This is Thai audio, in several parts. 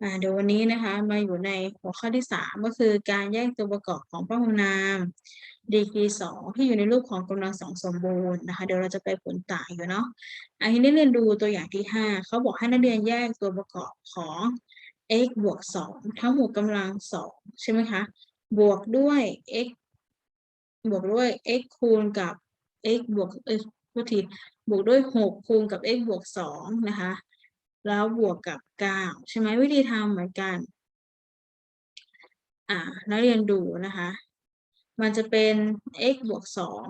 อ่าเดี๋ยววันนี้นะคะมาอยู่ในหัวข้อที่สามก็คือการแยกตัวประกอบของพหุนามดีกรีสองที่อยู่ในรูปของกำลังสองสมบูรณ์นะคะเดี๋ยวเราจะไปผลต่างอยู่เนาะอันนี้เรียนดูตัวอย่างที่ห้าเขาบอกให้นักเรียนแยกตัวประกอบของ x บวกสองทั้งหมดกำลังสองใช่ไหมคะ บวกด้วย x บวกด้วย x คูณกับ x บวกเอ้ยโทษทีบวกด้วยหกคูณกับ x บวกสองนะคะ แล้วบวกกับเก้าใช่ไหมวิธีทำเหมือนกัน อ่านักเรียนดูนะคะ มันจะเป็น x บวกสอง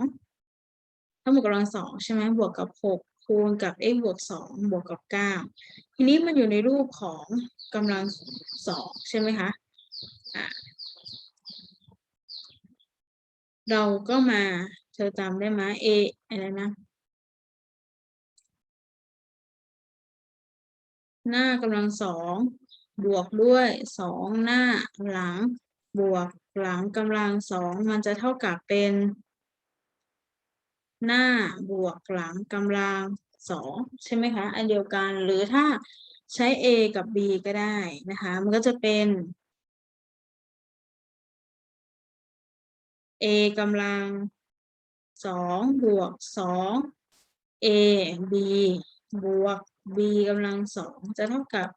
ทั้งหมดกำลังสองใช่ไหมบวกกับหกคูณกับ x บวกสองบวกกับเก้าทีนี้มันอยู่ในรูปของกำลังสองใช่ไหมคะอ่าเราก็มาเธอจำได้ไหม a อะไรนะ หน้ากำลังสองบวกด้วยสองหน้าหลังบวกหลังกำลังสองมันจะเท่ากับเป็น หน้าบวกหลังกำลังสองใช่ไหมคะ อันเดียวกันหรือถ้าใช้ a กับ b ก็ได้นะคะ มันก็จะเป็น a กำลังสองบวกสอง a b บวก b กำลังสองจะเท่ากับ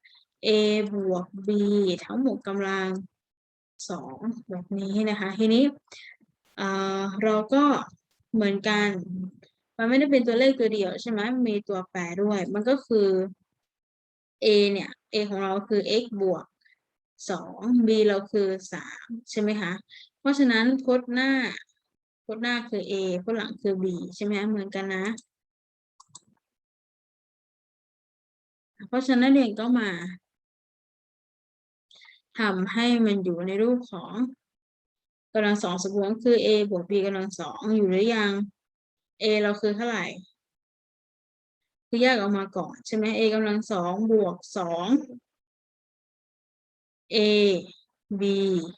a บวก b ทั้งหมดกำลังสองแบบนี้นะคะ ทีนี้เราก็เหมือนกัน มันไม่ได้เป็นตัวเลขตัวเดียวใช่ไหมมีตัวแปรด้วย มันก็คือ a เนี่ย a ของเราคือ x บวกสอง b เราคือสามใช่ไหมคะ เพราะฉะนั้นพจน์หน้าพจน์หน้าคือ a พจน์หลังคือ b ใช่ไหมเหมือนกันนะ เพราะฉะนั้นเรียนก็มาทำให้มันอยู่ในรูปของกำลังสองสมบูรณ์ก็คือ a บวก b กำลังสองอยู่หรือยัง a เราคือเท่าไหร่ คือแยกออกมาก่อนใช่ไหม a กำลังสองบวกสอง a b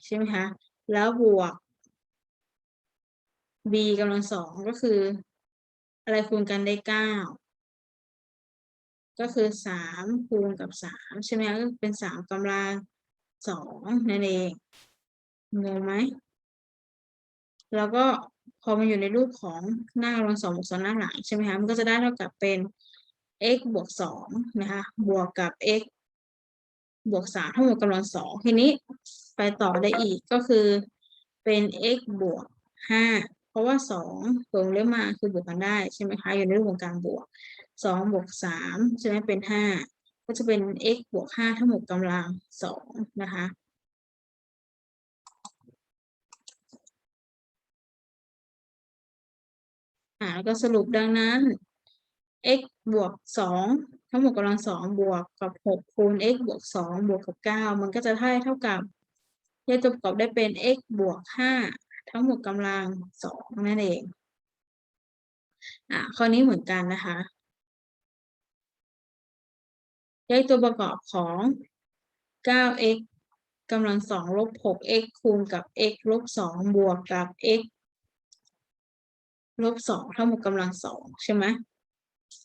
ใช่ไหมคะ แล้วบวก b กำลังสองก็คือ อะไรคูณกันได้เก้า ก็คือสามคูณกับสามใช่ไหมก็เป็นสามกำลังสองนั่นเองงงไหมแล้วก็พอมันอยู่ในรูปของหน้ากำลังสองบวกสองหน้าหลังใช่ไหมคะมันก็จะได้เท่ากับเป็น x บวกสองนะคะบวกกับ x บวกสามทั้งหมดกำลังสองทีนี้ไปต่อได้อีกก็คือเป็น x บวกห้าเพราะว่าสองลงเรียกมาคือบวกกันได้ใช่ไหมคะอยู่ในรูปของการบวก สองบวกสามใช่ไหมเป็นห้าก็จะเป็น x บวกห้าทั้งหมดกำลังสองนะคะอ่าแล้วก็สรุปดังนั้น x บวกสองทั้งหมดกำลังสองบวกกับหกคูณ x บวกสองบวกกับเก้ามันก็จะได้เท่ากับแยกตัวประกอบได้เป็น x บวกห้าทั้งหมดกำลังสองนั่นเองอ่าข้อนี้เหมือนกันนะคะ แยกตัวประกอบของ 9x กำลังสองลบ 6x คูณกับ x ลบสองบวกกับ x ลบสองทั้งหมดกำลังสองใช่ไหม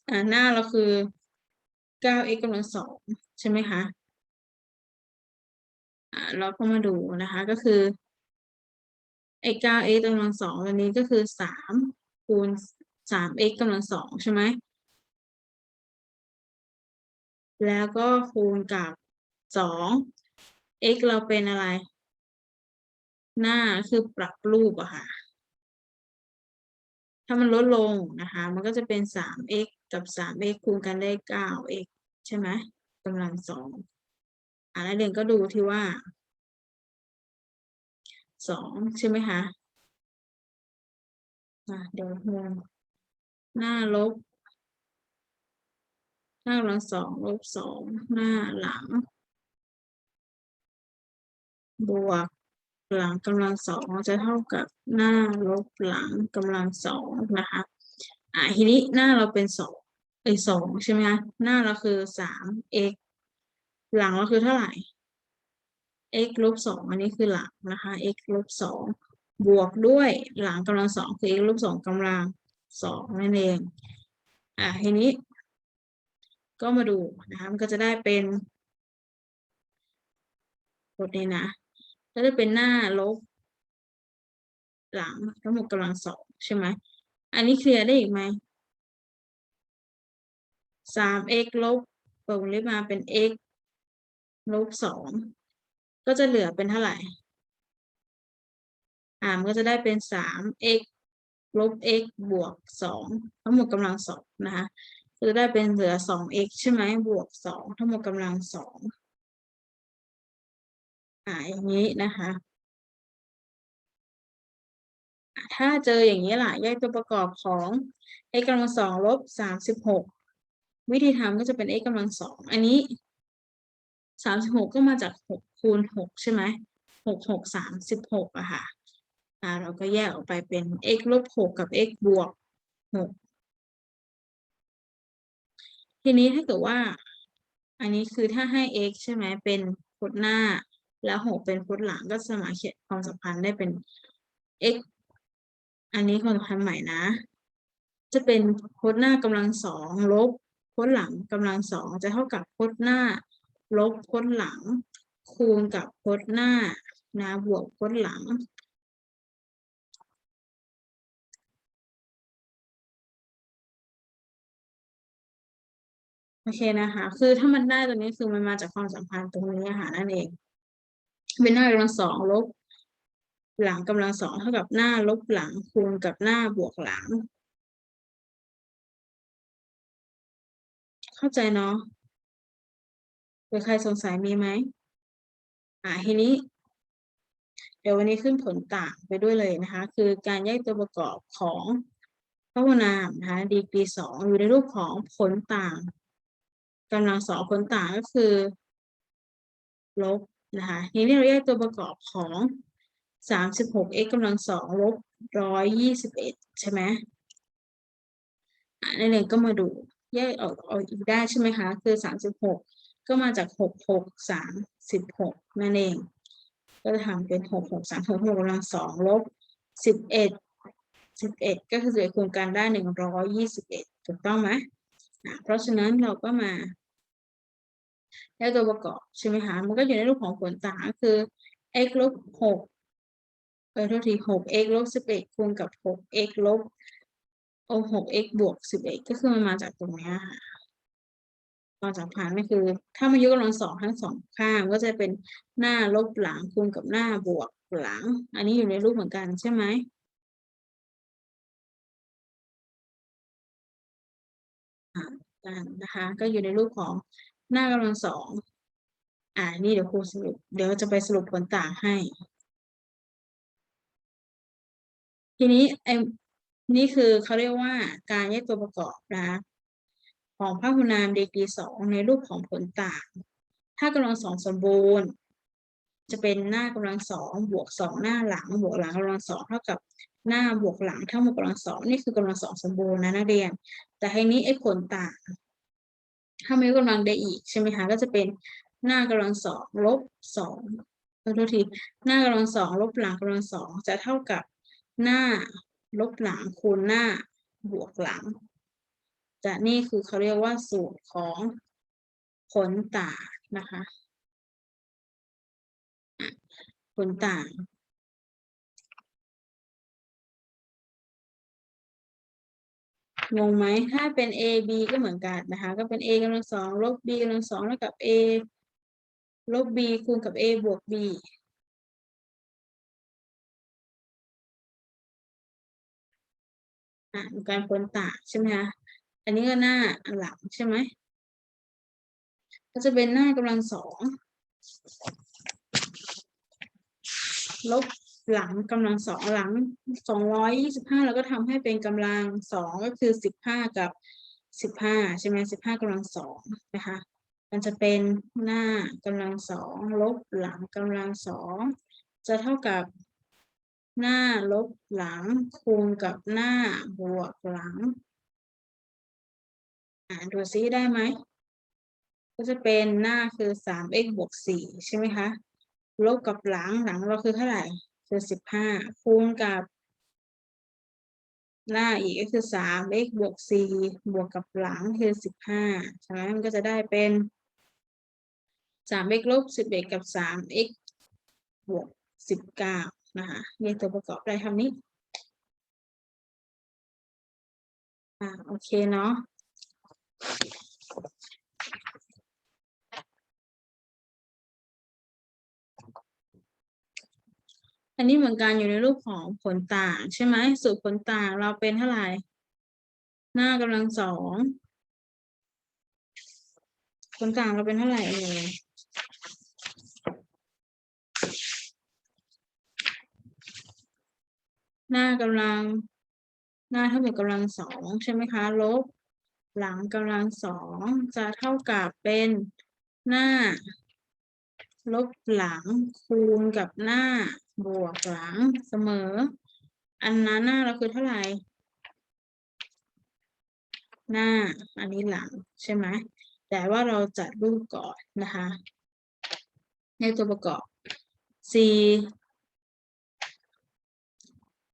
อ่าหน้าเราคือ 9x กำลังสองใช่ไหมคะอ่าเราก็มาดูนะคะก็คือไอ้ 9x กำลังสองตัวนี้ก็คือสามคูณ 3x กำลังสองใช่ไหม แล้วก็คูณกับสอง x เราเป็นอะไร หน้าคือปรับรูปอะค่ะ ถ้ามันลดลงนะคะ มันก็จะเป็น 3x กับ 3x คูณกันได้ 9x ใช่ไหมกำลังสองอ่านักเรียนก็ดูที่ว่าสองใช่ไหมคะะเดี๋ยวงงหน้าลบ หน้ากำลังสองลบสองหน้าหลัง บวกหลังกำลังสองจะเท่ากับหน้าลบหลังกำลังสองนะคะอ่าทีนี้หน้าเราเป็นสองเอ้สองใช่ไหมคะหน้าเราคือสาม x หลังเราคือเท่าไหร่ x ลบสองอันนี้คือหลังนะคะ x ลบสองบวกด้วยหลังกำลังสองคือ x ลบสองกำลังสองนั่นเอง อ่าทีนี้ ก็มาดูนะคะมันก็จะได้เป็นพจน์นี้นะก็จะเป็นหน้าลบ หลังทั้งหมดกำลังสองใช่ไหมอันนี้เคลียร์ได้อีกไหมสาม x ลบเปิดวงเล็บมาเป็น x ลบสองก็จะเหลือเป็นเท่าไหร่ อ่ามันก็จะได้เป็นสาม x ลบ x บวกสองทั้งหมดกำลังสองนะคะ คือได้เป็นเหลือสอง x ใช่ไหมบวกสองทั้งหมดกำลังสองอ่าอย่างนี้นะคะ ถ้าเจออย่างนี้ล่ะ แยกตัวประกอบของ x กำลังสองลบสามสิบหกวิธีทำก็จะเป็น x กำลังสองอันนี้สามสิบหกก็มาจากหกคูณหกใช่ไหมหกหกสามสิบหกอะค่ะอ่าเราก็แยกออกไปเป็น x ลบหกกับ x บวกหก ทีนี้ถ้าเกิดว่า อันนี้คือถ้าให้ x ใช่ไหมเป็นพจน์หน้า แล้วหกเป็นพจน์หลังก็สามารถเขียนความสัมพันธ์ได้เป็น x อันนี้ความสัมพันธ์ใหม่นะ จะเป็นพจน์หน้ากำลังสองลบพจน์หลังกำลังสองจะเท่ากับพจน์หน้า ลบพจน์หลัง คูณกับพจน์หน้านะบวกพจน์หลัง โอเคนะคะ คือถ้ามันได้ตัวนี้คือมันมาจากความสัมพันธ์ตรงนี้ค่ะนั่นเองเป็นหน้ากำลังสองลบ หลังกำลังสองเท่ากับหน้าลบหลังคูณกับหน้าบวกหลัง เข้าใจเนาะหรือใครสงสัยมีไหมอ่าทีนี้ เดี๋ยววันนี้ขึ้นผลต่างไปด้วยเลยนะคะ คือการแยกตัวประกอบของพหุนามนะคะดีกรีสองอยู่ในรูปของผลต่าง กำลังสองผลต่างก็คือ ลบนะคะทีนี้เราแยกตัวประกอบของสามสิบหก x กำลังสองลบร้อยยี่สิบเอ็ดใช่ไหมอ่าในหนึ่งก็มาดูแยกออกออกอีกได้ใช่ไหมคะ คือสามสิบหกก็มาจากหกหกสามสิบหกนั่นเอง ก็จะทำเป็นหกหกสามหกหกกำลังสองลบสิบเอ็ดสิบเอ็ดก็คือจะคูณกันได้หนึ่งร้อยยี่สิบเอ็ดถูกต้องไหมอ่าเพราะฉะนั้นเราก็มา แยกตัวประกอบใช่ไหมคะมันก็อยู่ในรูปของผลต่างคือ x ลบหกเออทษทีหก x ลบสิบเอ็ดคูณกับหก x ลบโอหก x บวกสิบเอ็ดก็คือมันมาจากตรงนี้ค่ะความสัมพันธ์ก็คือ ถ้ามายกกำลังสองทั้งสองข้างก็จะเป็นหน้าลบหลังคูณกับหน้าบวกหลัง อันนี้อยู่ในรูปเหมือนกันใช่ไหมอ่ากันนะคะก็อยู่ในรูปของ หน้ากำลังสองอ่านี่เดี๋ยวครูสรุป เดี๋ยวจะไปสรุปผลต่างให้ ทีนี้ไอ้นี่คือเขาเรียกว่าการแยกตัวประกอบนะของพหุนามดีกรีสองในรูปของผลต่าง ถ้ากำลังสองสมบูรณ์ จะเป็นหน้ากำลังสองบวกสองหน้าหลังบวกหลังกำลังสองเท่ากับหน้าบวกหลังเทั้งหมดกำลังสองนี่คือกำลังสองสมบูรณ์นะนักเรียน แต่ทีนี้ไอ้ผลต่าง ถ้าไม่กกำลังได้อีกใช่ไหมคะก็จะเป็นหน้ากำลังสองลบสองโทษทีหน้ากำลังสองลบหลังกำลังสองจะเท่ากับหน้าลบหลังคูณหน้าบวกหลังจะนี่คือเขาเรียกว่าสูตรของผลต่างนะคะอะผลต่าง งงไหมถ้าเป็น a b ก็เหมือนกันนะคะ ก็เป็น a กำลังสองลบ b กำลังสองแล้วกับ a ลบ b คูณกับ a บวก b อะมีการผลต่างใช่ไหมคะอันนี้ก็หน้าหลังใช่ไหมก็จะเป็นหน้ากำลังสองลบ หลังกำลังสองหลังสองร้อยยี่สิบห้าเราก็ทำให้เป็นกำลังสองก็คือสิบห้ากับสิบห้าใช่ไหมสิบห้ากำลังสองนะคะมันจะเป็นหน้ากำลังสองลบหลังกำลังสองจะเท่ากับหน้าลบหลังคูณกับหน้าบวกหลังอ่านดูซิได้ไหมก็จะเป็นหน้าคือสาม x บวกสี่ใช่ไหมคะ ลบกับหลังหลังเราคือเท่าไหร่ คือสิบห้าคูณกับหน้าอีกก็คือสาม x บวกสี่บวกกับหลังคือสิบห้าใช่ไหมมันก็จะได้เป็นสาม x ลบสิบเอ็ดกับสาม x บวกสิบเก้านะคะแยกตัวประกอบได้เท่านี้อ่าโอเคเนาะ อันนี้เหมือนกันอยู่ในรูปของผลต่างใช่ไหมสูตรผลต่างเราเป็นเท่าไหร่ หน้ากำลังสองผลต่างเราเป็นเท่าไหร่เอ่ยหน้ากำลัง หน้าเท่ากับกำลังสองใช่ไหมคะ ลบ หลังกำลังสองจะเท่ากับเป็นหน้า ลบหลังคูณกับหน้า บวกหลังเสมอ อันนั้นหน้าเราคือเท่าไหร่ หน้า อันนี้หลังใช่ไหมแต่ว่าเราจัดรูปก่อนนะคะ ในตัวประกอบ c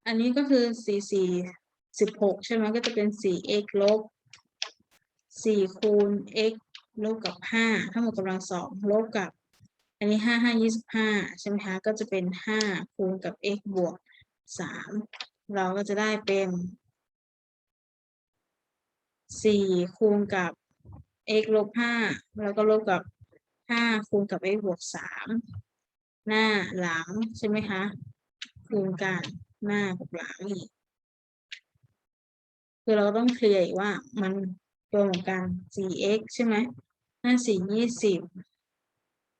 อันนี้ก็คือสี่สี่สิบหกใช่ไหมก็จะเป็นสี่ x ลบสี่คูณ x ลบกับห้าทั้งหมดกำลังสองลบกับ อันนี้ห้าห้ายี่สิบห้าใช่ไหมคะก็จะเป็นห้าคูณกับ x บวกสามเราก็จะได้เป็นสี่คูณกับ x ลบห้าแล้วก็ลบกับห้าคูณกับ x บวกสามหน้าหลังใช่ไหมคะคูณกันหน้ากับหลังอีกคือเราต้องเคลียร์ว่ามันรวมกัน 4x ใช่ไหมหน้า4 20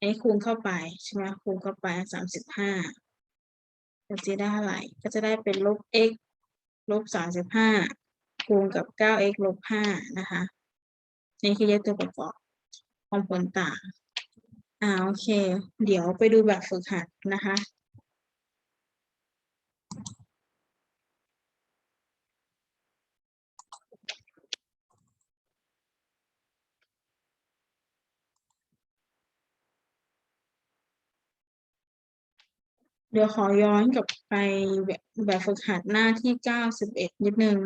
อันนี้คูณเข้าไปใช่ไหมคูณเข้าไปสามสิบห้าจะได้เท่าไหร่ก็จะได้เป็นลบ x ลบสามสิบห้าคูณกับเก้า x ลบห้านะคะนี่คือยลขตัวประกอบของผลต่าง อ่าโอเค เดี๋ยวไปดูแบบฝึกหัดนะคะ เดี๋ยวขอย้อนกลับไปแบบแบบฝึกหัดหน้าที่เก้าสิบเอ็ดนิดนึง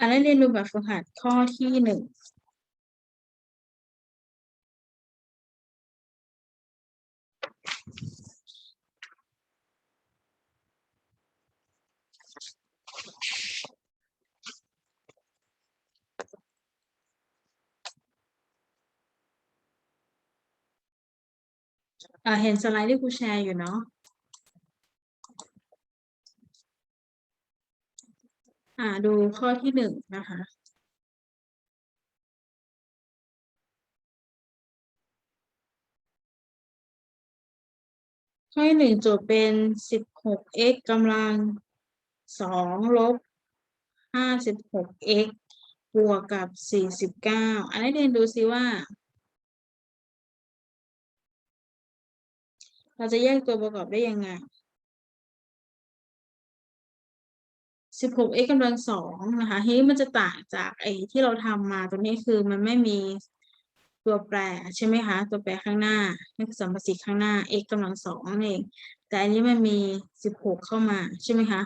อันนั้เรียนรู้แบบฝึกหัดข้อที่หนึ่งเห็นสไลด์ที่ครูแชร์อยู่เนาะ อ่าดูข้อที่หนึ่งนะคะ ข้อที่หนึ่งโจทย์เป็นสิบหก x กำลังสองลบห้าสิบหก x บวกกับสี่สิบเก้าอันนี้เรียนดูซิว่า เราจะแยกตัวประกอบได้ยังไง สิบหก x กำลังสองนะคะทีนี้มันจะต่างจากไอ้ที่เราทำมาตรงนี้คือมันไม่มีตัวแปรใช่ไหมคะ ตัวแปรข้างหน้านี่คือสัมประสิทธิ์ข้างหน้า x กำลังสองนั่นเอง แต่อันนี้มันมีสิบหกเข้ามาใช่ไหมคะ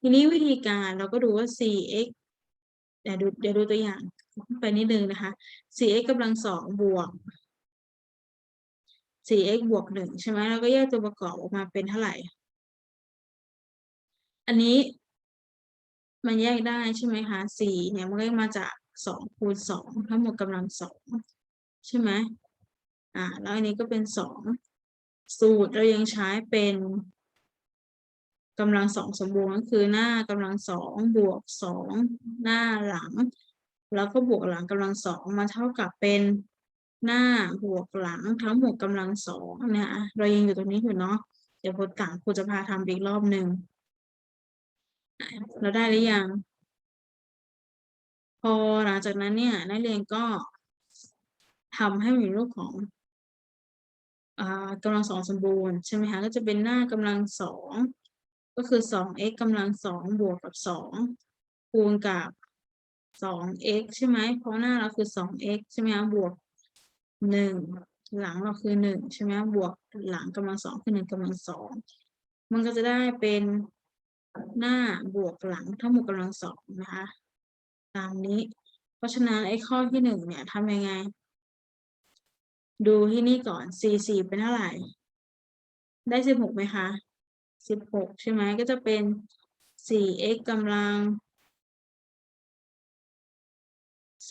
ทีนี้วิธีการเราก็ดูว่า 4x เดี๋ยวดูเดี๋ยวดูตัวอย่างไปนิดนึงนะคะ 4x กำลังสองบวก 4x บวกหนึ่งใช่ไหมเราก็แยกตัวประกอบออกมาเป็นเท่าไหร่ อันนี้ มันแยกได้ใช่ไหมคะสี่เนี่ยมันก็มาจากสองคูณสองทั้งหมดกำลังสองใช่ไหมอ่าแล้วอันนี้ก็เป็นสองสูตรเรายังใช้เป็นกำลังสองสมบูรณ์ก็คือหน้ากำลังสองบวกสองหน้าหลัง แล้วก็บวกหลังกำลังสองมาเท่ากับเป็นหน้าบวกหลังทั้งหมดกำลังสองนะคะเรายังอยู่ตรงนี้อยู่เนาะเดี๋ยวพอต่างครูจะพาทำอีกรอบหนึ่ง เราได้หรือยัง พอหลังจากนั้นเนี่ยนักเรียนก็ทำให้มีรูปของอ่ากำลังสองสมบูรณ์ใช่ไหมคะก็จะเป็นหน้ากำลังสองก็คือสอง x กำลังสองบวกกับสองคูณกับสอง x ใช่ไหมเพราะหน้าเราคือสอง x ใช่ไหมคะบวกหนึ่งหลังเราคือหนึ่งใช่ไหมบวกหลังกำลังสองคือหนึ่งกำลังสองมันก็จะได้เป็น หน้าบวกหลังเทั้งหมดกำลังสองนะคะตามนี้ เพราะฉะนั้นไอ้ข้อที่หนึ่งเนี่ยทำยังไง ดูที่นี่ก่อนสี่สี่เป็นเท่าไหร่ ได้สิบหกไหมคะสิบหกใช่ไหมก็จะเป็นสี่ x กำลัง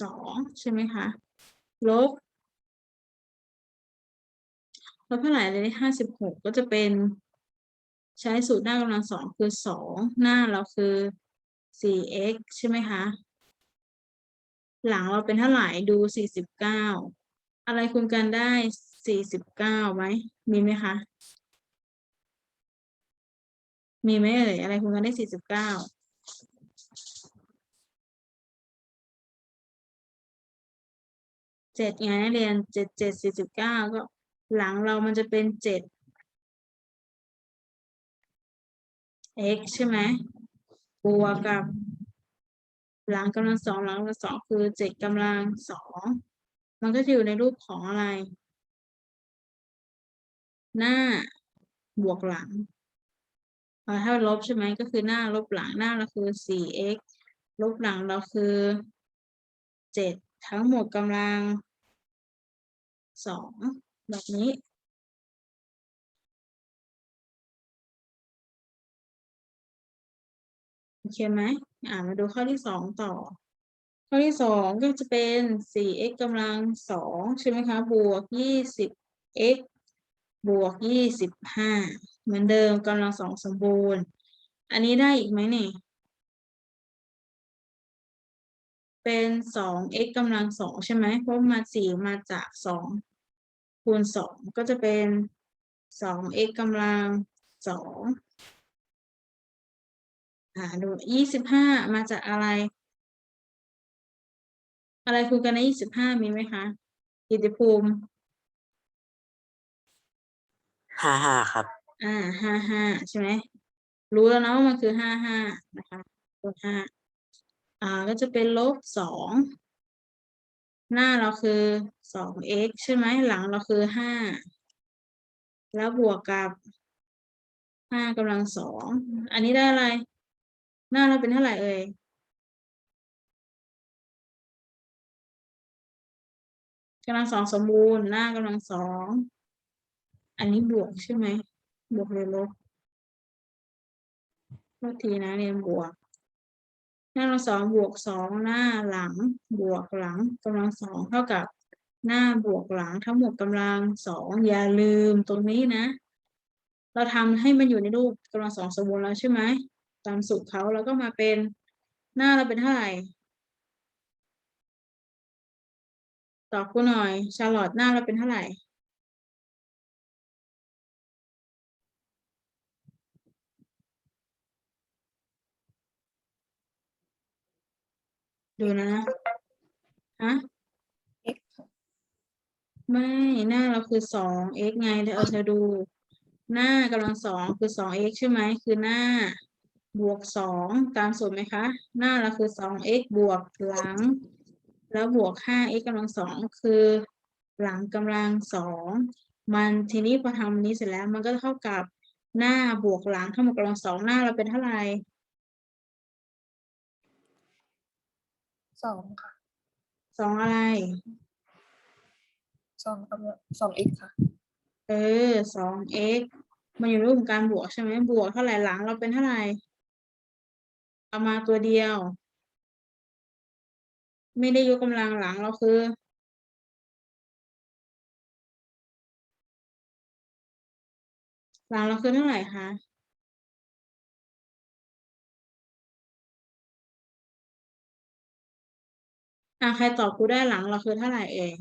สองใช่ไหมคะลบลบเท่าไหร่เลยห้าสิบหกก็จะเป็น ใช้สูตรหน้ากำลังสองคือสองหน้าเราคือสี่ x ใช่ไหมคะ หลังเราเป็นเท่าไหร่ดูสี่สิบเก้าอะไรคูณกันได้สี่สิบเก้าไหมมีไหมคะ มีไหมเอ่ยอะไรคูณกันได้สี่สิบเก้าเจ็ดไงนักเรียนเจ็ดเจ็ดสี่สิบเก้าก็หลังเรามันจะเป็นเจ็ด x ใช่ไหมบวกกับ หลังกำลังสองหลังกำลังสองคือเจ็ดกำลังสองมันก็จะอยู่ในรูปของอะไร หน้าบวกหลังเอ่อถ้าลบใช่ไหมก็คือหน้าลบหลังหน้าเราคือสี่ x ลบหลังเราคือเจ็ดทั้งหมดกำลังสองแบบนี้ โอเคไหมอ่ามาดูข้อที่สองต่อ ข้อที่สองก็จะเป็นสี่ x กำลังสองใช่ไหมคะ บวกยี่สิบ x บวกยี่สิบห้าเหมือนเดิมกำลังสองสมบูรณ์ อันนี้ได้อีกไหมเนี่ยเป็นสอง x กำลังสองใช่ไหมเพราะมาสี่มาจากสองคูณสองก็จะเป็นสอง x กำลังสอง อ่าดูยี่สิบห้ามาจากอะไร อะไรคูณกันในยี่สิบห้ามีไหมคะกิตติภูมิห้าห้าครับ อ่าห้าห้าใช่ไหมรู้แล้วนะว่ามันคือห้าห้านะคะลบห้าอ่าก็จะเป็นลบสองหน้าเราคือสอง x ใช่ไหมหลังเราคือห้าแล้วบวกกับห้ากำลังสองอันนี้ได้อะไร หน้าเราเป็นเท่าไหร่เอ่ยกำลังสองสมบูรณ์หน้ากำลังสอง อันนี้บวกใช่ไหม บวกหรือลบโทษทีนะเรียนบวก หน้ากำลังสองบวกสองหน้าหลัง บวกหลังกำลังสองเท่ากับหน้าบวกหลังทั้งหมดกำลังสองอย่าลืมตรงนี้นะ เราทำให้มันอยู่ในรูปกำลังสองสมบูรณ์แล้วใช่ไหม ตามสูตรเขาแล้วก็มาเป็นหน้าเราเป็นเท่าไหร่ตอบกูหน่อย ชาลอตหน้าเราเป็นเท่าไหร่ดูนะฮะไม่หน้าเราคือสอง x ไงเธอเออเธอดู หน้ากำลังสองคือสอง x ใช่ไหมคือหน้า บวกสองตามสูตรไหมคะ หน้าเราคือสอง x บวกหลัง แล้วบวกห้า x กำลังสองคือ หลังกำลังสองมันทีนี้พอทำนี้เสร็จแล้ว มันก็เท่ากับหน้าบวกหลังทั้งหมดกำลังสองหน้าเราเป็นเท่าไหร่สองค่ะสองอะไรสองกำลังสองเอ็กค่ะ เออสอง x มันอยู่ในรูปของการบวกใช่ไหมบวกเท่าไหร่หลังเราเป็นเท่าไหร่ เอามาตัวเดียว ไม่ได้ยกกำลังหลังเราคือหลังเราคือเท่าไหร่คะอะใครตอบกูได้หลังเราคือเท่าไหร่เอง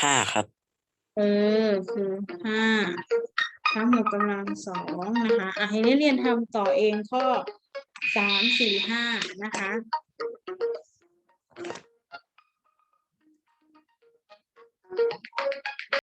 ห้าครับ เออ คือห้าทั้งหมดกำลังสองนะคะอะให้นักเรียนทำต่อเองข้อ สามสี่ห้านะคะ